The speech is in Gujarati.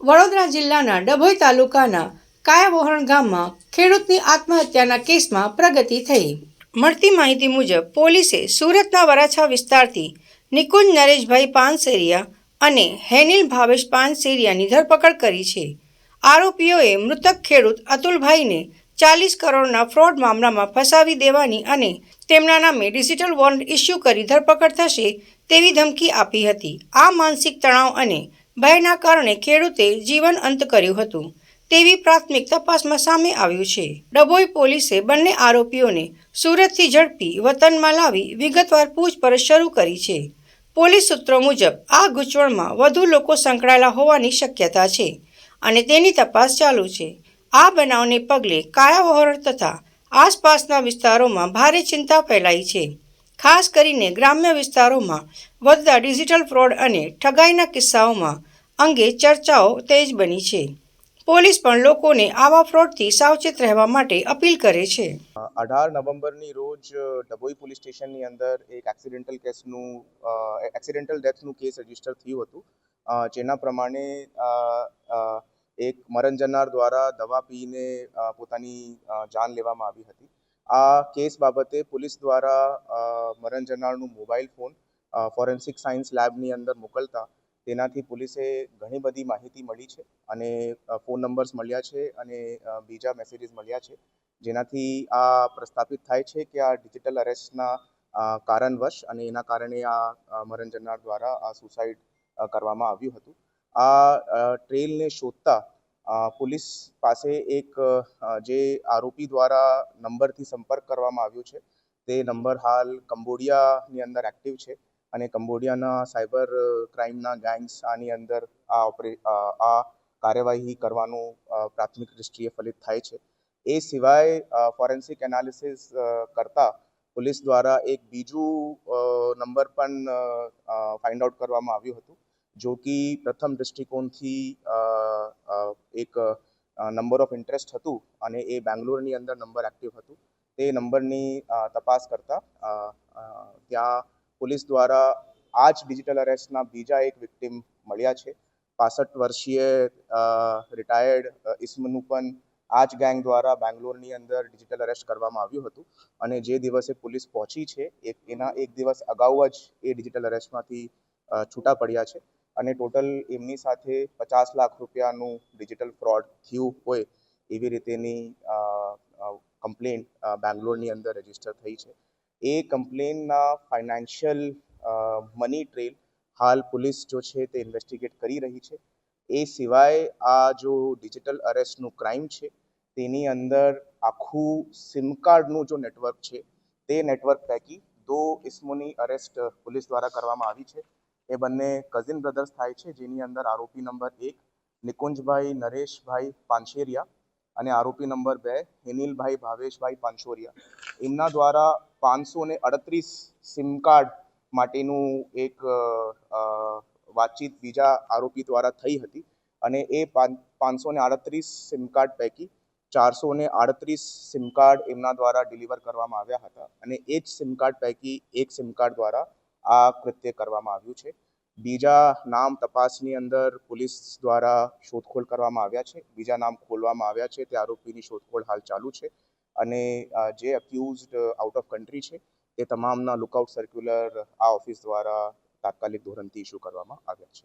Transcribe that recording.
વડોદરા જિલ્લાના ડભોઈ તાલુકાના કાયાવોહરણ ગામમાં ખેડૂતની આત્મહત્યાના કેસમાં પ્રગતિ થઈ. મળતી માહિતી મુજબ પોલીસે સુરતના વરાછા વિસ્તારથી નિકુંજ નરેશભાઈ પાનસેરિયા અને હેનિલ ભાવેશ પાનસેરિયાની ધરપકડ કરી છે. આરોપીઓએ મૃતક ખેડૂત અતુલભાઈને ચાલીસ કરોડના ફ્રોડ મામલામાં ફસાવી દેવાની અને તેમના નામે ડિજિટલ વોરંટ ઇસ્યુ કરી ધરપકડ થશે તેવી ધમકી આપી હતી. આ માનસિક તણાવ અને ભયના કારણે ખેડૂતે જીવન અંત કર્યું હતું. તેવી પ્રાથમિક તપાસમાં સામે આવ્યું છે. ડભોઈ પોલીસે બંને આરોપીઓને સુરતથી ઝડપી વતનમાં લાવી વિગતવાર પૂછપરછ શરૂ કરી છે. પોલીસ સૂત્રો મુજબ આ ગૂંચવણમાં વધુ લોકો સંકળાયેલા હોવાની શક્યતા છે અને તેની તપાસ ચાલુ છે. આ બનાવને પગલે કાયાવહોરણ તથા આસપાસના વિસ્તારોમાં ભારે ચિંતા ફેલાઈ છે. ખાસ કરીને ગ્રામ્ય વિસ્તારોમાં વધતા ડિજિટલ ફ્રોડ અને ઠગાઈના કિસ્સાઓમાં અંગે ચર્ચાઓ તેજ બની છે. પોલીસ પણ લોકોને આવા ફ્રોડથી સાવચેત રહેવા માટે અપીલ કરે છે. અઢાર નવેમ્બરની રોજ ડભોઈ પોલીસ સ્ટેશનની અંદર એક એક્સિડેન્ટલ કેસનું એક્સિડેન્ટલ ડેથનું કેસ રજિસ્ટર થયું હતું. જેના પ્રમાણે એક મરણ જનાર દ્વારા દવા પીને પોતાની જાન લેવામાં આવી હતી. આ કેસ બાબતે પોલીસ દ્વારા મરણ જનારનું મોબાઈલ ફોન ફોરેન્સિક સાયન્સ લેબની અંદર મોકલતા, તેનાથી પોલીસે ઘણી બધી માહિતી મળી છે અને ફોન નંબર્સ મળ્યા છે અને બીજા મેસેજીસ મળ્યા છે. જેનાથી આ પ્રસ્થાપિત થાય છે કે આ ડિજિટલ અરેસ્ટના કારણવશ અને એના કારણે આ મરણ જનાર દ્વારા આ સુસાઇડ કરવામાં આવ્યું હતું. આ ટ્રેલને શોધતા પોલીસ પાસે એક જે આરોપી દ્વારા નંબરથી સંપર્ક કરવામાં આવ્યો છે. તે નંબર હાલ કંબોડિયાની અંદર એક્ટિવ છે. અને કંબોડિયાના સાયબર ક્રાઇમના ગેંગ્સ આની અંદર આ ઓપરે આ કાર્યવાહી કરવાનું પ્રાથમિક દૃષ્ટિએ ફલિત થાય છે. એ સિવાય ફોરેન્સિક એનાલિસિસ કરતા પોલીસ દ્વારા એક બીજું નંબર પણ ફાઇન્ડ આઉટ કરવામાં આવ્યું હતું, જો કે પ્રથમ દૃષ્ટિકોણથી એક નંબર ઓફ ઇન્ટરેસ્ટ હતું અને એ બેંગ્લોરની અંદર નંબર એક્ટિવ હતું. તે નંબરની તપાસ કરતા ત્યાં પોલીસ દ્વારા આ જ ડિજિટલ અરેસ્ટના બીજા એક વિક્ટિમ મળ્યા છે. પાસઠ વર્ષીય રિટાયર્ડ ઇસ્મનું પણ આ જ ગેંગ દ્વારા બેંગ્લોરની અંદર ડિજિટલ અરેસ્ટ કરવામાં આવ્યું હતું અને જે દિવસે પોલીસ પહોંચી છે એક એના એક દિવસ અગાઉ જ એ ડિજિટલ અરેસ્ટમાંથી છૂટા પડ્યા છે અને ટોટલ એમની સાથે પચાસ લાખ રૂપિયાનું ડિજિટલ ફ્રોડ થયું હોય એવી રીતેની કમ્પ્લેન બેંગ્લોરની અંદર રજિસ્ટર થઈ છે. એ કમ્પ્લેનના ફાઇનાન્શિયલ મની ટ્રેલ હાલ પોલીસ જો છે તે ઇન્વેસ્ટિગેટ કરી રહી છે. એ સિવાય આ જો ડિજિટલ અરેસ્ટનું ક્રાઇમ છે, તેની અંદર આખું સિમ કાર્ડનું જો નેટવર્ક છે, તે નેટવર્ક પૈકી દો ઇસમોની અરેસ્ટ પોલીસ દ્વારા કરવામાં આવી છે. એ બંને કઝિન બ્રધર્સ થાય છે, જેની અંદર આરોપી નંબર એક નિકુંજભાઈ, નરેશભાઈ પાંછેરિયા અને આરોપી નંબર બે હિનિલભાઈ, ભાવેશભાઈ પાંછોરિયા. એમના દ્વારા પાંચસો ને અડત્રીસ સિમ કાર્ડ માટેનું એક વાતચીત બીજા આરોપી દ્વારા થઈ હતી અને એ પાંચસો ને આડત્રીસ સિમ કાર્ડ પૈકી ચારસો ને આડત્રીસ સિમ કાર્ડ એમના દ્વારા ડિલિવર કરવામાં આવ્યા હતા અને એ જ સિમ કાર્ડ પૈકી એક સિમ કાર્ડ દ્વારા આ કૃત્ય કરવામાં આવ્યું છે. બીજા નામ તપાસની અંદર પોલીસ દ્વારા શોધખોળ કરવામાં આવ્યા છે. બીજા નામ ખોલવામાં આવ્યા છે. તે આરોપીની શોધખોળ હાલ ચાલુ છે. અને જે અક્યુઝડ આઉટ ઓફ કન્ટ્રી છે તે તમામના લુકઆઉટ સર્ક્યુલર આ ઓફિસ દ્વારા તાત્કાલિક ધોરણથી ઇસ્યુ કરવામાં આવ્યા છે.